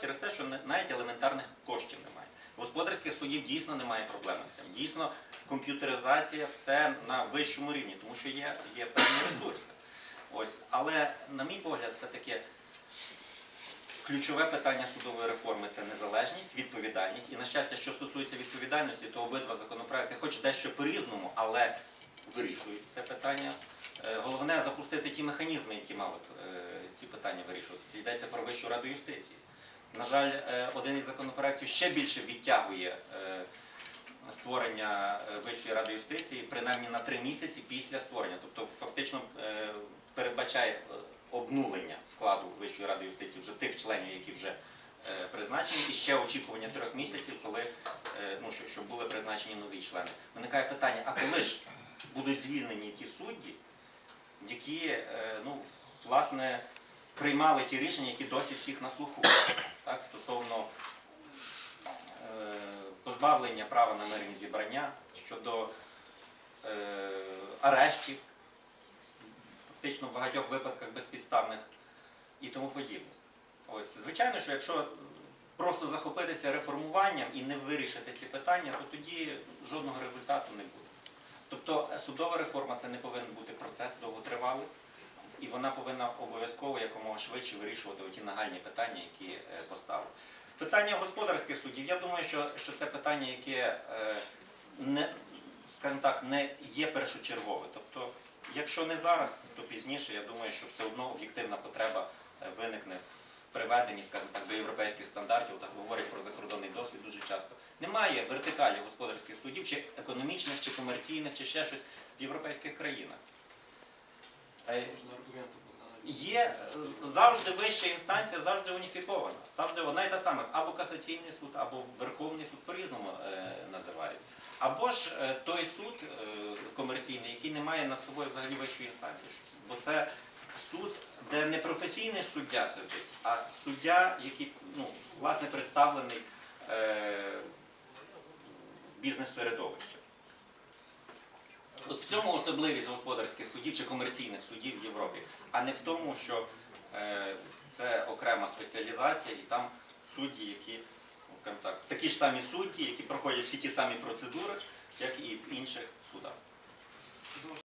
через те, що навіть елементарних коштів немає. Господарських судів дійсно немає проблеми з цим. Дійсно, комп'ютеризація все на вищому рівні, тому що є, є певні ресурси. Ось, але, на мій погляд, все-таки ключове питання судової реформи це незалежність, відповідальність. І на щастя, що стосується відповідальності, то обидва законопроекти, хоч дещо по-різному, але вирішують це питання. Е, Головне запустити ті механізми, які мали б е, ці питання вирішувати. Це йдеться про Вищу раду юстиції. На жаль, е, один із законопроєктів ще більше відтягує е, створення е, Вищої ради юстиції, принаймні на три місяці після створення. Тобто фактично передбачає обнулення складу Вищої ради юстиції вже тих членів, які вже призначені, і ще очікування трьох місяців, коли ну, щоб, були призначені нові члени. Виникає питання, а коли ж будуть звільнені ті судді, які ну, власне приймали ті рішення, які досі всіх на слуху, так, стосовно е, позбавлення права на мирні зібрання щодо е, арештів, фактично в багатьох випадках безпідставних і тому подібне. Ось, звичайно, що якщо просто захопитися реформуванням і не вирішити ці питання, то тоді жодного результату не буде. Тобто судова реформа це не повинен бути процес довготривалий, і вона повинна обов'язково якомога швидше вирішувати ті нагальні питання, які е, поставили. Питання господарських судів, я думаю, що, що це питання, яке е, не, скажімо так, не є першочергове. Тобто, якщо не зараз, то пізніше, я думаю, що все одно об'єктивна потреба е, виникне в приведенні, скажімо так, до європейських стандартів, так говорять про закордонний досвід дуже часто. Немає вертикалі господарських судів, чи економічних, чи комерційних, чи ще щось в європейських країнах. Є е, завжди вища інстанція, завжди уніфікована. Завжди одна і та сама. Або касаційний суд, або Верховний суд по-різному е, називають. Або ж е, той суд е, комерційний, який не має над собою взагалі вищої інстанції. Бо це суд, де не професійний суддя сидить, а суддя, який ну, власне представлений е, бізнес-середовищем. От в цьому особливість господарських судів чи комерційних судів в Європі, а не в тому, що е, це окрема спеціалізація і там судді, які, ну, так, такі ж самі судді, які проходять всі ті самі процедури, як і в інших судах.